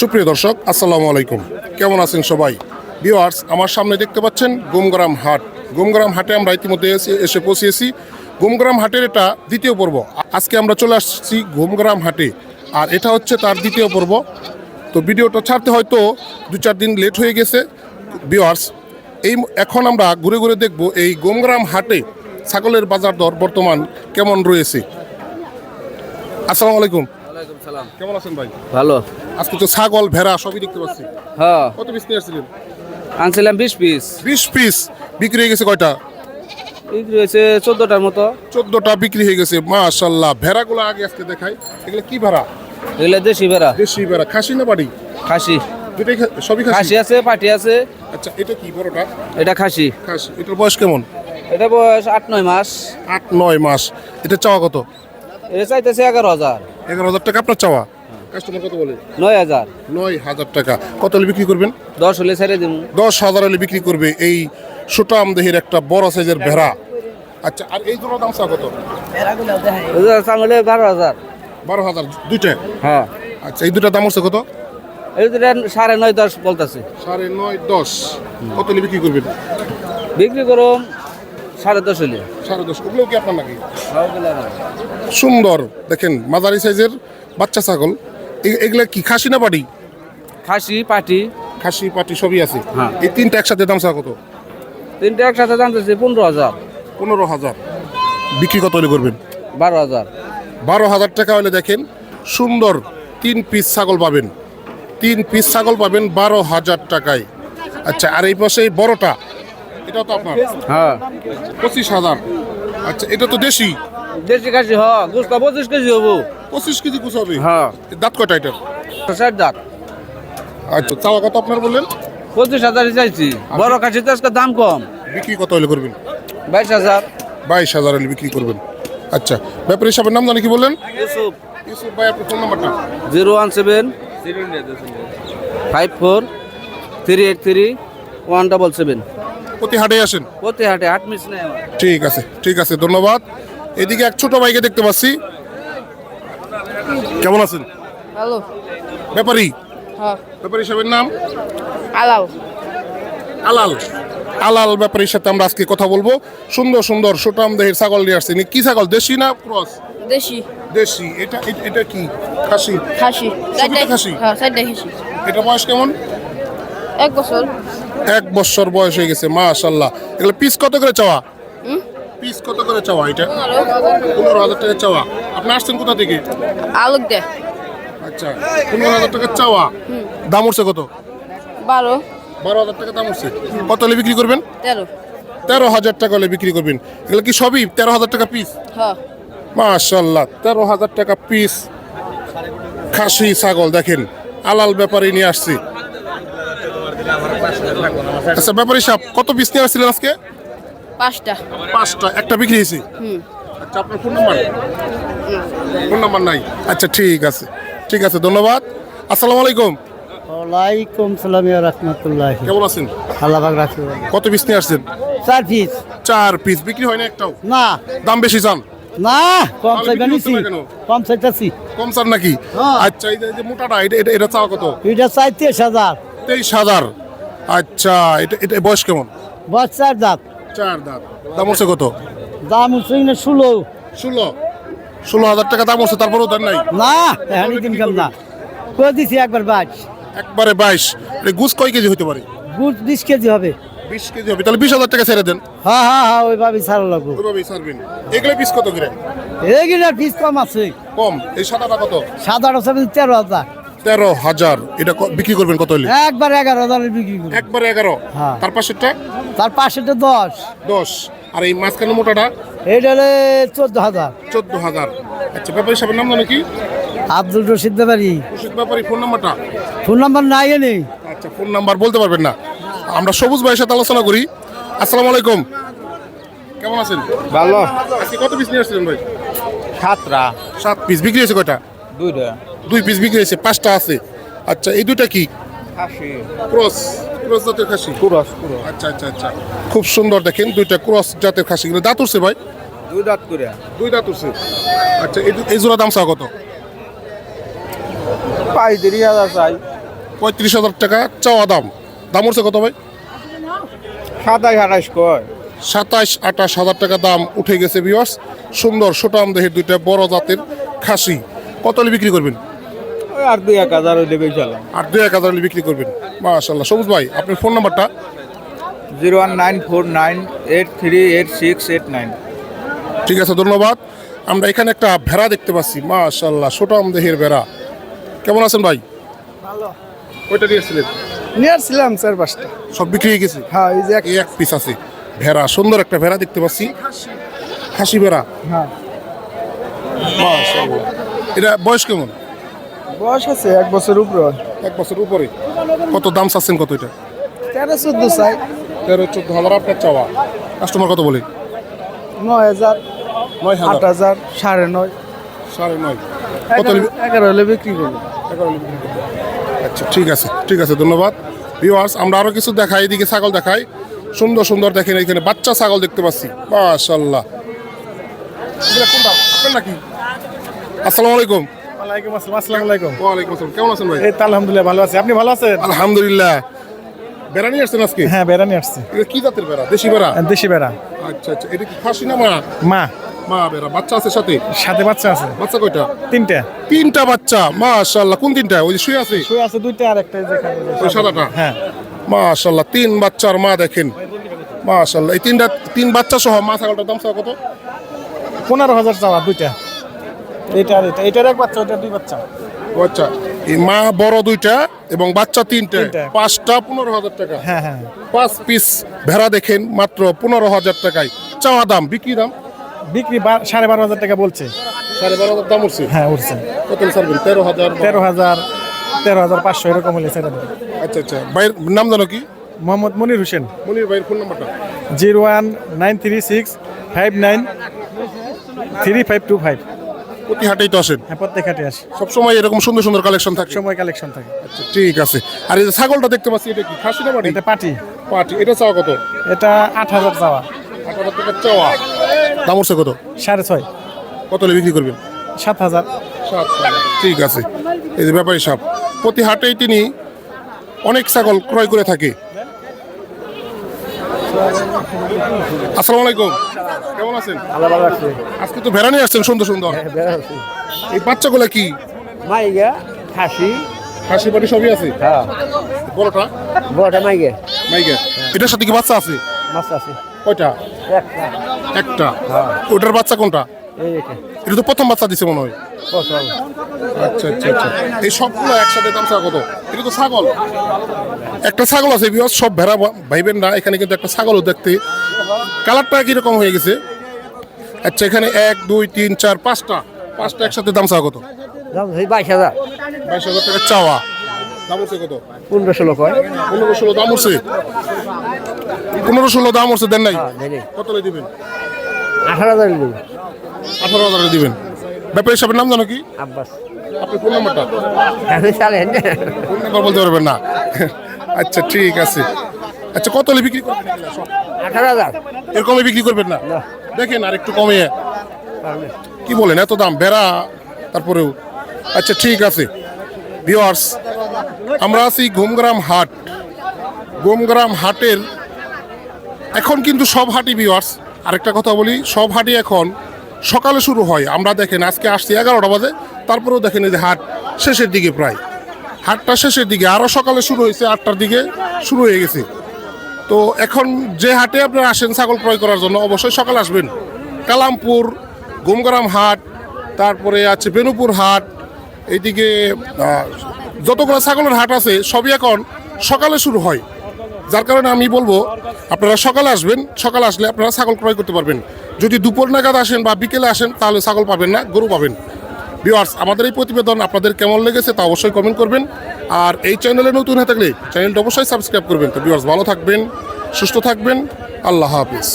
সুপ্রিয় দর্শক, আসসালামু আলাইকুম। কেমন আছেন সবাই? ভিউয়ার্স আমার সামনে দেখতে পাচ্ছেন গুমগ্রাম হাট। গুমগ্রাম হাটে আমরা ইতিমধ্যে এসে পৌঁছেছি। গুমগ্রাম হাটের এটা দ্বিতীয় পর্ব। আজকে আমরা চলে আসছি গুমগ্রাম হাটে। আর এটা হচ্ছে তার দ্বিতীয় পর্ব। তো ভিডিওটা ছাড়তে হয়তো দু চার দিন লেট হয়ে গেছে। ভিউয়ার্স এই এখন আমরা ঘুরে ঘুরে দেখব এই গুমগ্রাম হাটে ছাগলের বাজার দর বর্তমান কেমন রয়েছে। আসসালামু আলাইকুম। সালাম। কেমন আছেন ভাই? ভালো। আজকে তো ছাগল ভেড়া সবই দেখতে পাচ্ছি। হ্যাঁ। কত পিস নিয়ে আসছিলেন? আনছিলাম বিশ পিস বিশ পিস বিক্রি হয়ে গেছে কয়টা? বিক্রি হয়েছে চোদ্দোটার মতো। চোদ্দটা বিক্রি হয়ে গেছে মাশাল্লাহ। ভেড়াগুলো আগে আজকে দেখাই। এগুলো কি ভেড়া? এগুলো দেশি ভেড়া। দেশি ভেড়া। খাসি না বাড়ি? খাসি। দুটাই সবই খাসি আছে পাটি আছে। আচ্ছা এটা কি বড়টা? এটা খাসি। খাসি। এটার বয়স কেমন? এটা বয়স আট নয় মাস। আট নয় মাস। এটা চাওয়া কত? এটা চাইতেছে এগারো হাজার। এগারো হাজার টাকা আপনার চাওয়া? কাস্টমার কত বলে? নয় হাজার। নয় হাজার টাকা। কত হলে বিক্রি করবেন? দশ হলে ছেড়ে দিব দশ হাজার হলে বিক্রি করবে এই সুটাম দেহের একটা বড় সাইজের ভেড়া। আচ্ছা আর এই দুটো দাম চা কত? চাঙলে বারো হাজার। বারো হাজার দুইটা? হ্যাঁ। আচ্ছা এই দুটা দাম হচ্ছে কত? এই দুটা সাড়ে নয় দশ বলতেছে। সাড়ে নয় দশ। কত হলে বিক্রি করবেন? বিক্রি করুন সাড়ে দশ হলে সাড়ে দশ। ওগুলো কি আপনার নাকি? সুন্দর। দেখেন মাঝারি সাইজের বাচ্চা ছাগল। এগুলা কি খাসি না বাড়ি খাসি পাটি। খাসি পাটি সবই আছে। হ্যাঁ। এই তিনটা একসাথে দাম চা কত? তিনটে একসাথে জানতেছে পনেরো হাজার। পনেরো হাজার। বিক্রি কত হলে করবেন? বারো হাজার। বারো হাজার টাকা হলে দেখেন সুন্দর তিন পিস ছাগল পাবেন। তিন পিস ছাগল পাবেন বারো হাজার টাকায়। আচ্ছা আর এই পাশে এই বড়টা? এটা তো আপনার। হ্যাঁ। পঁচিশ হাজার। আচ্ছা এটা তো দেশি। দেশি খাসি হ গুস্তা পঁচিশ কেজি হব। পঁচিশ কেজি কুচ হবে হ্যাঁ। দাঁত কয়টা এটার? ষাট দাঁত। আচ্ছা চাওয়া কত আপনার বললেন? পঁচিশ হাজারই চাইছি। বড় খাসি তো আজকে দাম কম। বিক্রি কত হলে করবেন? বাইশ হাজার। বাইশ হাজার হলে বিক্রি করবেন। আচ্ছা ব্যাপারী সাহেবের নাম জানি কি বললেন? ইউসুফ। ইউসুফ ভাই আপনার ফোন নাম্বারটা? Zero one seven. Five four three eight three one double seven. প্রতি হাটে আসেন? প্রতি হাটে হাট মিস নেই আমার। ঠিক আছে ঠিক আছে ধন্যবাদ। এদিকে এক ছোট ভাইকে দেখতে পাচ্ছি। কেমন আছেন? হ্যালো ব্যাপারী? হ্যাঁ। ব্যাপারী সাহেবের নাম? আলাল। আলাল। আলাল ব্যাপারীর সাথে আমরা আজকে কথা বলব। সুন্দর সুন্দর সুটাম দেহের ছাগল নিয়ে আসছে। ইনি কি ছাগল দেশি না ক্রস? দেশি। দেশি। এটা এটা- এটা কি? খাসি? খাসি। চারটায় খাসি? হ্যাঁ খাসি। এটা বয়স কেমন? এক বছর। এক বছর বয়স হয়ে গেছে মাশাল্লাহ এগুলো পিস কত করে চাওয়া? পিস কত করে চাওয়া এটা? পনেরো হাজার টাকা চাওয়া। আপনি আসছেন কোথা থেকে? আলোক দে। আচ্ছা পনেরো হাজার টাকা চাওয়া। দাম উঠছে কত? বারো। বারো হাজার টাকা দাম উঠছে। কত হলে বিক্রি করবেন? তেরো। তেরো হাজার টাকা হলে বিক্রি করবেন। এগুলো কি সবই তেরো হাজার টাকা পিস মাশাল্লাহ তেরো হাজার টাকা পিস খাসি ছাগল দেখেন। আলাল ব্যাপারে নিয়ে আসছি। আচ্ছা ব্যাপারী সাহেব কত পিস নিয়ে আসছিলেন আজকে? পাঁচটা। পাঁচটা একটা বিক্রি হয়েছে? হুম। আচ্ছা আপনার ফোন নাম্বার ফোন নাম্বার নাই? আচ্ছা ঠিক আছে ঠিক আছে ধন্যবাদ। আসসালামু আলাইকুম। ওয়ালাইকুম সালাম ইয়া রাহমাতুল্লাহ। কেমন আছেন? আল্লাহ পাক রাখি কত পিস নিয়ে আসছেন? চার পিস চার পিস বিক্রি হয় না একটাও? না। দাম বেশি চান? না কম বিক্রি নিছি? কম চাইতাছি কম চান নাকি? হ্যাঁ। আচ্ছা এই যে- এই যে মোটাটা এটা এটা এটা চাও কত? এটা চাই তেইশ হাজার। তেইশ হাজার। আচ্ছা এটা এটা বয়স কেমন? বস চার দাঁত। চার দাঁত। দাম হচ্ছে কত? দাম হচ্ছে না ষোলো। ষোলো। ষোলো হাজার টাকা দাম হচ্ছে তারপরেও দাম নাই? না এখানে দিন কাম না। করে দিছি একবার বাইশ। একবারে বাইশ। গুছ কয় কেজি হতে পারে? গুড় বিশ কেজি হবে। বিশ কেজি হবে। তাহলে বিশ হাজার টাকা ছেড়ে দেন। হ্যাঁ হ্যাঁ হ্যাঁ ওইভাবে ছাড়া লাগবো। ওইভাবেই ছাড়বেন। এগুলো পিস কত করে? এইগুলার পিস কম আছে। কম। এই সাদাটা কত? সাধারণ হবে তেরো হাজার। তেরো হাজার। এটা ক- বিক্রি করবেন কত হলে? একবার এগারো হাজারের বিক্রি করব একবারে এগারো? হ্যাঁ। তার পাশেরটা? তার পাশেটা দশ। দশ। আর এই মাঝখানে মোটাটা? এইটা হলে চোদ্দ হাজার। চোদ্দ হাজার। আচ্ছা ব্যাপারী সাহেবের নাম জানো কি? আব্দুল রশিদ ব্যাপারি। রশিদ ব্যাপারী ফোন নাম্বারটা? ফোন নাম্বার নাই নেই আচ্ছা ফোন নাম্বার বলতে পারবেন না। আমরা সবুজ ভাইয়ের সাথে আলোচনা করি। আসসালামু আলাইকুম। কেমন আছেন? ভালো। আজকে কত পিস নিয়ে আসছিলেন ভাই? সাতটা। সাত পিস। বিক্রি হয়েছে কয়টা? দুইটা। দুই পিস বিক্রি হয়েছে পাঁচটা আছে। আচ্ছা এই দুইটা কি? ক্রস ক্রস জাতের খাসি? কুরস আচ্ছা আচ্ছা আচ্ছা। খুব সুন্দর দেখেন দুইটা ক্রস জাতের খাসি। গুলো দাঁত উঠছে ভাই? দুই দাঁত করে। দুই দাঁত উঠছে। আচ্ছা এই এই জোড়া দাম চা কত? পঁয়ত্রিশ হাজার চাই। পঁয়ত্রিশ হাজার টাকা চাওয়া দাম। দাম উঠছে কত ভাই? সাতাশ আঠাশ কয়। সাতাশ আঠাশ হাজার টাকা দাম উঠে গেছে বিয়ার্স সুন্দর সুটাম দেহের দুইটা বড় জাতের খাসি। কত বিক্রি করবেন? আর দুই এক হাজার হইলে আর দুই এক হাজার হলে বিক্রি করবেন। মাশাল্লাহ সবুজ ভাই আপনার ফোন নাম্বারটা? Zero one nine four nine eight three eight six eight nine. ঠিক আছে ধন্যবাদ। আমরা এখানে একটা ভেড়া দেখতে পাচ্ছি। মাশাল্লাহ সুটাম দেহের ভেড়া। কেমন আছেন ভাই? ভালো। ওইটা নিয়েছিলেন? নিয়ে আসছিলাম চার পাঁচটা। সব বিক্রি হয়ে গেছে? হ্যাঁ এই যে এক এক পিস আছে। ভেড়া সুন্দর একটা ভেড়া দেখতে পাচ্ছি। খাসি। ভেড়া? হ্যাঁ। মাশাল্লাহ এটা বয়স কেমন? বয়স আছে এক বছর উপরে। এক বছর উপরে। কত দাম চাচ্ছেন কত এটা? তেরো চোদ্দ চাই। তেরো চোদ্দ হাজার আপনার চাওয়া। কাস্টমার কত বলে? নয় হাজার নয় আট হাজার সাড়ে নয়। সাড়ে নয়। কত এগারো নিবে? এগারো হলে বিক্রি করব। আচ্ছা ঠিক আছে ঠিক আছে ধন্যবাদ। ভিউয়ার্স আমরা আরও কিছু দেখাই এদিকে ছাগল দেখাই। সুন্দর সুন্দর দেখেন এখানে বাচ্চা ছাগল দেখতে পাচ্ছি। মাশাল্লাহ কোনটা? আপনার নাকি? আসসালামু আলাইকুম। ওয়ালাইকুম আসসালাম আসসালামু আলাইকুম। ওয়ালাইকুম আসসালাম কেমন আছেন ভাই? এই তো আলহামদুলিল্লাহ ভালো আছি। আপনি ভালো আছেন? আলহামদুলিল্লাহ। বেড়া নিয়ে আসছেন আজকে? হ্যাঁ বেড়া নিয়ে আসছি। এটা কি জাতের বেড়া? দেশি বেড়া? দেশি বেড়া। আচ্ছা আচ্ছা এটা কি খাসি না মা? মা। মা বেড়া বাচ্চা আছে সাথে? সাথে বাচ্চা আছে। বাচ্চা কয়টা? তিনটা। তিনটা বাচ্চা মাশাল্লাহ কোন তিনটা? ওই যে শুয়ে আছে? শুয়ে আছে দুইটা আর একটা এই যে এখানে যে ওই সাদাটা? হ্যাঁ। মাশাল্লাহ তিন বাচ্চার মা দেখেন। মাশাল্লাহ এই তিনটা তিন বাচ্চা সহ মা ছাগলটার দাম কত? পনেরো হাজার চাওয়া দুইটা। এইটা আর এটা এটার এক বাচ্চা ওইটার দুই বাচ্চা। আচ্ছা এই মা বড় দুইটা এবং বাচ্চা তিনটা। পাঁচটা পনেরো হাজার টাকা। হ্যাঁ হ্যাঁ। পাঁচ পিস ভেড়া দেখেন মাত্র পনেরো হাজার টাকায়। চাওয়া দাম বিক্রি দাম? বিক্রি সাড়ে বারো হাজার টাকা বলছে। সাড়ে বারো হাজার দাম উঠছে হ্যাঁ উঠছে। কত ছাড়বেন তেরো হাজার তেরো হাজার তেরো হাজার পাঁচশো এরকম হলে। আচ্ছা আচ্ছা। ভাইয়ের নাম জানো কি? মোহাম্মদ মনির হোসেন। মনির ভাইয়ের ফোন নাম্বারটা zero one nine three six five nine three five two five. প্রতি হাটেই তো আসেন? হ্যাঁ প্রত্যেক হাটে আসি। সবসময় এরকম সুন্দর সুন্দর কালেকশন থাকে? সময় কালেকশন থাকে। আচ্ছা ঠিক আছে। আর এই যে ছাগলটা দেখতে পাচ্ছি এটা কি খাসি না বাড়ি এটা পাটি। পাটি। এটা চাওয়া কত? এটা আট হাজার চাওয়া। আট হাজার টাকা চাওয়া। দাম উঠছে কত? সাড়ে ছয়। কত হলে বিক্রি করবেন? সাত হাজার। সাত ঠিক আছে। এই যে ব্যাপারী সাপ। প্রতি হাটেই তিনি অনেক ছাগল ক্রয় করে থাকে। আসসালামু আলাইকুম। কেমন আছেন? আজকে তো ভেড়া নিয়ে আসছেন সুন্দর সুন্দর। এই বাচ্চাগুলো কি? মাইগা খাসি। খাসি বাড়ি সবই আছে? হ্যাঁ। বড়টা? বড়টা মাইগে। মাইকে এটার সাথে কি বাচ্চা আছে? মাছ আছে। কয়টা? একটা। একটা। ওটার বাচ্চা কোনটা? এটা। তো প্রথম বাচ্চা দিছে মনে হয়। আচ্ছা আচ্ছা আচ্ছা। এই সবগুলো একসাথে দাম চা কত? এটা তো ছাগল। একটা ছাগল আছে বিকজ সব ভেড়া ভাইবেন না এখানে কিন্তু একটা ছাগলও দেখতে। কালারটা কীরকম হয়ে গেছে? আচ্ছা এখানে এক দুই তিন চার পাঁচটা। পাঁচটা একসাথে দাম চা কত? দাম বাইশ হাজার। বাইশ হাজার টাকা চাওয়া। দাম কত? পনেরো ষোলো কয়। পনেরো ষোলো দাম উঠছে পনেরো ষোলো দাম উঠছে দেন নাই? হ্যাঁ। কত দিবেন? আঠারো হাজার দেবো আঠারো হাজারে দিবেন। ব্যাপারী সাহেবের নাম জানো কি? আব্বাস। আপনি কোন নাম্বারটা আপনি চালেন ফোন নাম্বার বলতে পারবেন না? আচ্ছা ঠিক আছে। আচ্ছা কত হলে বিক্রি করবেন? আঠারো হাজার। এরকমই বিক্রি করবেন না। দেখেন আর একটু কমিয়ে। কি বলেন এত দাম বেড়া তারপরেও। আচ্ছা ঠিক আছে। ভিওয়ার্স আমরা আছি ঘুমগ্রাম হাট। ঘুমগ্রাম হাটের এখন কিন্তু সব হাটই ভিওয়ার্স আরেকটা কথা বলি সব হাটই এখন সকালে শুরু হয়। আমরা দেখেন আজকে আসছি এগারোটা বাজে, তারপরেও দেখেন এই যে হাট শেষের দিকে প্রায়। হাটটা শেষের দিকে আরও সকালে শুরু হয়েছে, আটটার দিকে শুরু হয়ে গেছে। তো এখন যে হাটে আপনারা আসেন ছাগল ক্রয় করার জন্য, অবশ্যই সকালে আসবেন। কালামপুর, গুমগ্রাম হাট, তারপরে আছে বেনুপুর হাট, এইদিকে যতগুলো ছাগলের হাট আছে, সবই এখন সকালে শুরু হয়। যার কারণে আমি বলব, আপনারা সকালে আসবেন, সকালে আসলে আপনারা ছাগল ক্রয় করতে পারবেন। যদি দুপুর নাগাদ আসেন বা বিকেলে আসেন, তাহলে ছাগল পাবেন না, গরু পাবেন। ভিওয়ার্স আমাদের এই প্রতিবেদন আপনাদের কেমন লেগেছে তা অবশ্যই কমেন্ট করবেন। আর এই চ্যানেলে নতুন হয়ে থাকলে চ্যানেলটা অবশ্যই সাবস্ক্রাইব করবেন। তো ভিওয়ার্স ভালো থাকবেন, সুস্থ থাকবেন, আল্লাহ হাফিজ।